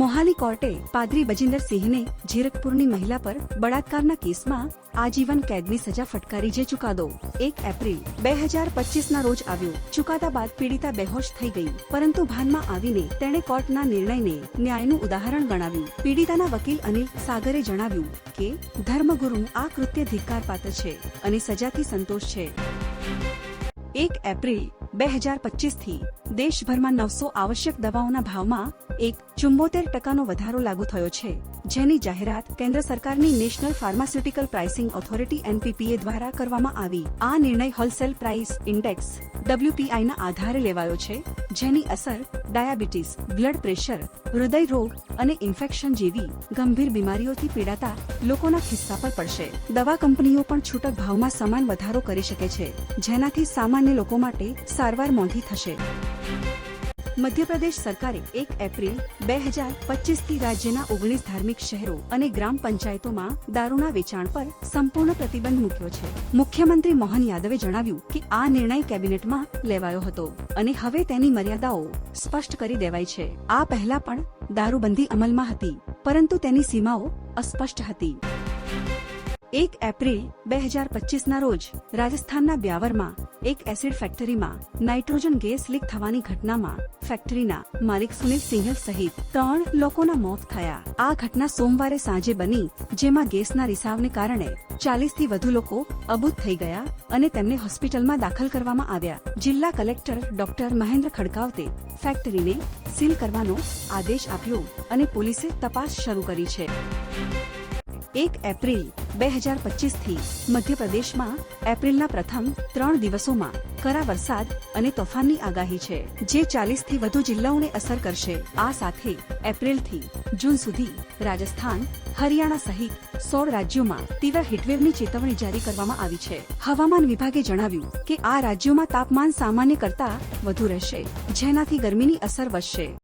મોહાલી કોર્ટે પાદરી બજિંદર સિંહને ઝીરકપુરની મહિલા પર બળાત્કારના કેસમાં આજીવન કેદની સજા ફટકારી જે ચુકાદો એક એપ્રિલ બે હજાર પચીસના રોજ આવ્યો. ચુકાદા બાદ પીડિતા બેહોશ થઈ ગઈ. પરંતુ ભાનમાં આવીને તેણે કોર્ટના નિર્ણયને ન્યાયનું ઉદાહરણ ગણાવ્યું. પીડિતાના વકીલ અનિલ સાગરે જણાવ્યું કે ધર્મગુરુનું આ કૃત્ય ધિક્કારપાત્ર છે અને સજાથી સંતોષ છે. એક એપ્રિલ બે હજાર પચીસથી દેશભરમાં નવસો આવશ્યક દવાઓના ભાવમાં એક ચુંબોતેર ટકાનો વધારો લાગુ થયો છે, જેની જાહેરાત કેન્દ્ર સરકારની national pharmaceutical pricing authority NPPA દ્વારા કરવામાં આવી. આ નિર્ણય હોલસેલ પ્રાઇસ ઇન્ડેક્સ ડબ્લ્યુપીઆઈ ના આધારે લેવાયો છે, જેની અસર ડાયાબિટીસ, બ્લડ પ્રેશર, હૃદય રોગ અને ઇન્ફેક્શન જેવી ગંભીર બીમારીઓથી પીડાતા લોકોના ખિસ્સા પર પડશે. દવા કંપનીઓ પણ છૂટક ભાવમાં સમાન વધારો કરી શકે છે, જેનાથી સામાન્ય લોકો માટે સારવાર મોંઘી થશે. મધ્યપ્રદેશ સરકારે એક એપ્રિલ બે હજાર પચીસથી રાજ્યના ઓગણીસ ધાર્મિક શહેરો અને ગ્રામ પંચાયતોમાં દારૂના વેચાણ પર સંપૂર્ણ પ્રતિબંધ મૂક્યો છે. મુખ્યમંત્રી મોહન યાદવે જણાવ્યું કે આ નિર્ણય કેબિનેટમાં લેવાયો હતો અને હવે તેની મર્યાદાઓ સ્પષ્ટ કરી દેવાઈ છે. આ પહેલા પણ દારૂબંધી અમલમાં હતી, પરંતુ તેની સીમાઓ અસ્પષ્ટ હતી. એક એપ્રિલ બે હજાર પચીસના રોજ રાજસ્થાનના બ્યાવરમાં એક એસિડ ફેક્ટરીમાં નાઇટ્રોજન ગેસ લીક થવાની ઘટનામાં ફેક્ટરીના માલિક સુનિલ સિંઘલ સહિત ત્રણ લોકોના મોત થયા. આ ઘટના સોમવારે સાંજે બની, જેમાં ગેસના રિસાવને કારણે ચાલીસથી વધુ લોકો અબૂત થઈ ગયા અને તેમને હોસ્પિટલમાં દાખલ કરવામાં આવ્યા. જિલ્લા કલેક્ટર ડોક્ટર મહેન્દ્ર ખડકાવતે ફેક્ટરીને સીલ કરવાનો આદેશ આપ્યો અને પોલીસે તપાસ શરૂ કરી છે. એક એપ્રિલ બે હજાર પચીસથી મધ્યપ્રદેશમાં એપ્રિલના પ્રથમ ત્રણ દિવસોમાં કરા વરસાદ અને તોફાનની આગાહી છે, જે ચાલીસથી વધુ જિલ્લાઓને અસર કરશે. આ સાથે એપ્રિલથી જૂન સુધી રાજસ્થાન, હરિયાણા સહિત સોળ રાજ્યોમાં તીવ્ર હીટવેવની ચેતવણી જારી કરવામાં આવી છે. હવામાન વિભાગે જણાવ્યું કે આ રાજ્યોમાં તાપમાન સામાન્ય કરતા વધુ રહેશે, જેનાથી ગરમીની અસર વધશે.